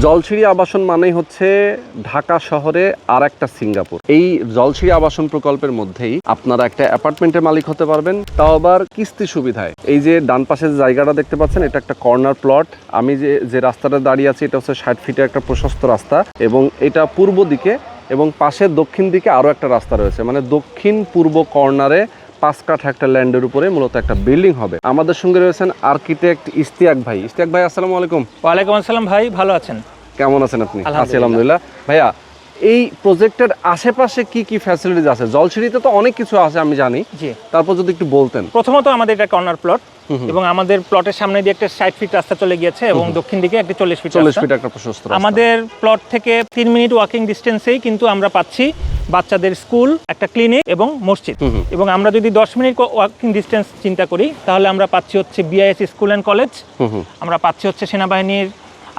জলছিড়ি আবাসন মানেই হচ্ছে ঢাকা শহরে আর একটা সিঙ্গাপুর। এই জলছিড়ি আবাসন প্রকল্পের মধ্যেই আপনারা একটা অ্যাপার্টমেন্টের মালিক হতে পারবেন, তাও আবার কিস্তি সুবিধায়। এই যে ডান পাশে জায়গাটা দেখতে পাচ্ছেন, এটা একটা কর্নার প্লট। আমি যে যে রাস্তাটা দাঁড়িয়ে আছি, এটা হচ্ছে ষাট ফিটের একটা প্রশস্ত রাস্তা এবং এটা পূর্ব দিকে এবং পাশের দক্ষিণ দিকে আরও একটা রাস্তা রয়েছে। মানে দক্ষিণ পূর্ব কর্নারে পাঁচ কাঠা একটা ল্যান্ডের উপরে মূলত একটা বিল্ডিং হবে। আমাদের সঙ্গে রয়েছেন আর্কিটেক্ট ইস্তিয়াক ভাই। ইস্তিয়াক ভাই আসসালামু আলাইকুম। ওয়ালাইকুম আসসালাম ভাই ভালো আছেন? কেমন আছেন আপনি? আছি আলহামদুলিল্লাহ। ভাইয়া এই প্রজেক্টের আশেপাশে কি কি ফ্যাসিলিটিস আছে? জলসিঁড়িতে তো অনেক কিছু আছে আমি জানি। তারপর যদি একটু বলতেন। প্রথমত আমাদের এটা কর্নার প্লট এবং আমাদের প্লটের সামনে দিয়ে একটা ষাট ফিট রাস্তা চলে গিয়েছে এবং দক্ষিণ দিকে একটা চল্লিশ ফিট চল্লিশ ফিট একটা প্রশস্ত আমাদের প্লট থেকে তিন মিনিট ওয়াকিং ডিস্টেন্সেই কিন্তু আমরা পাচ্ছি। বাচ্চাদের স্কুল একটা ক্লিনিক এবং মসজিদ। এবং আমরা যদি দশ মিনিট ওয়াকিং ডিস্টেন্স চিন্তা করি তাহলে আমরা পাচ্ছি হচ্ছে বিআইএস স্কুল অ্যান্ড কলেজ আমরা পাচ্ছি হচ্ছে সেনাবাহিনীর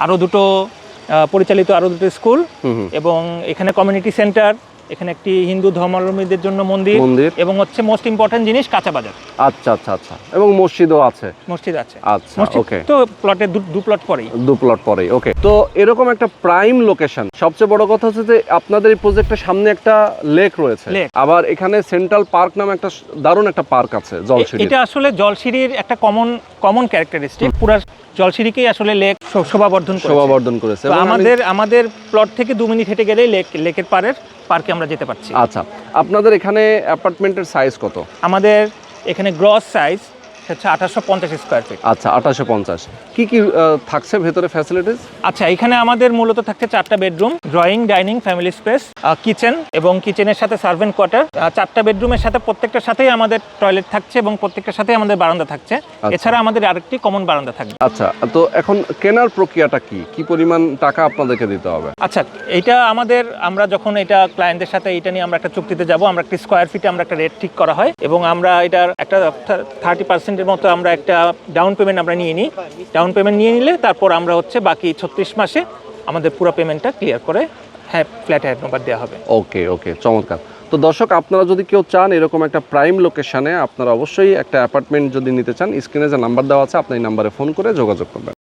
আরও দুটো পরিচালিত আরও দুটো স্কুল। এবং এখানে কমিউনিটি সেন্টার এখানে একটি হিন্দু ধর্মাবলম্বীদের জন্য মন্দির মন্দির। এবং হচ্ছে মোস্ট ইম্পর্টেন্ট জিনিস কাঁচা বাজার। আচ্ছা আচ্ছা আচ্ছা। এবং মসজিদও আছে। মসজিদ আছে। আচ্ছা ওকে তো প্লটের দু প্লট পরেই। দু প্লট পরেই ওকে তো এরকম একটা প্রাইম লোকেশন সবচেয়ে বড় কথা হচ্ছে যে আপনাদের এই প্রজেক্টের সামনে একটা লেক রয়েছে। আবার এখানে সেন্ট্রাল পার্ক নামে একটা দারুণ একটা পার্ক আছে জলসিঁড়ি এটা আসলে জলসিঁড়ির একটা কমন কমন ক্যারেক্টারিস্টিক পুরো জলসিঁড়িকেই আসলে লেক শোভাবর্ধন শোভাবর্ধন করেছে আমাদের আমাদের প্লট থেকে দু মিনিট হেঁটে গেলেই লেক লেকের পাড়ের পার্কে আমরা যেতে পারছি। আচ্ছা আপনাদের এখানে অ্যাপার্টমেন্টের সাইজ কত? আমাদের এখানে গ্রস সাইজ হচ্ছে আঠাশশো পঞ্চাশ স্কোয়ার ফিট আচ্ছা আঠাশো পঞ্চাশ। কি কি থাকছে ভেতরে ফ্যাসিলিটিস আচ্ছা এখানে আমাদের মূলত থাকছে চারটা bedroom drawing dining family space kitchen এবং কিচেনের সাথে সার্ভেন্ট কোয়ার্টার চারটা বেডরুমের সাথে প্রত্যেকটার সাথেই আমাদের টয়লেট থাকছে এবং প্রত্যেকটার সাথেই আমাদের বারান্দা থাকছে। এছাড়া আমাদের আরেকটি কমন বারান্দা থাকবে। আচ্ছা তো এখন কেনার প্রক্রিয়াটা কি? কি পরিমাণ টাকা আপনাদেরকে দিতে হবে? আচ্ছা এটা আমাদের আমরা যখন এটা ক্লায়েন্টের সাথে এটা নিয়ে আমরা একটা চুক্তিতে যাব আমরা একটা স্কোয়ার ফিটে আমরা একটা রেট ঠিক করা হয় এবং আমরা এটার একটা থার্টি পার্সেন্টের মতো আমরা একটা ডাউন পেমেন্ট আমরা নিয়ে নিই। ডাউন পেমেন্ট নিয়ে নিলে তারপর আমরা হচ্ছে বাকি ছত্রিশ মাসে আমাদের পুরো পেমেন্টটা ক্লিয়ার করে হ্যাঁ ফ্ল্যাট হ্যান্ড নম্বর দেওয়া হবে। ওকে ওকে চমৎকার। তো দর্শক, আপনারা যদি কেউ চান এরকম একটা প্রাইম লোকেশনে আপনারা অবশ্যই একটা অ্যাপার্টমেন্ট যদি নিতে চান স্ক্রিনে যে নাম্বার দেওয়া আছে, আপনি এই নাম্বারে ফোন করে যোগাযোগ করবেন।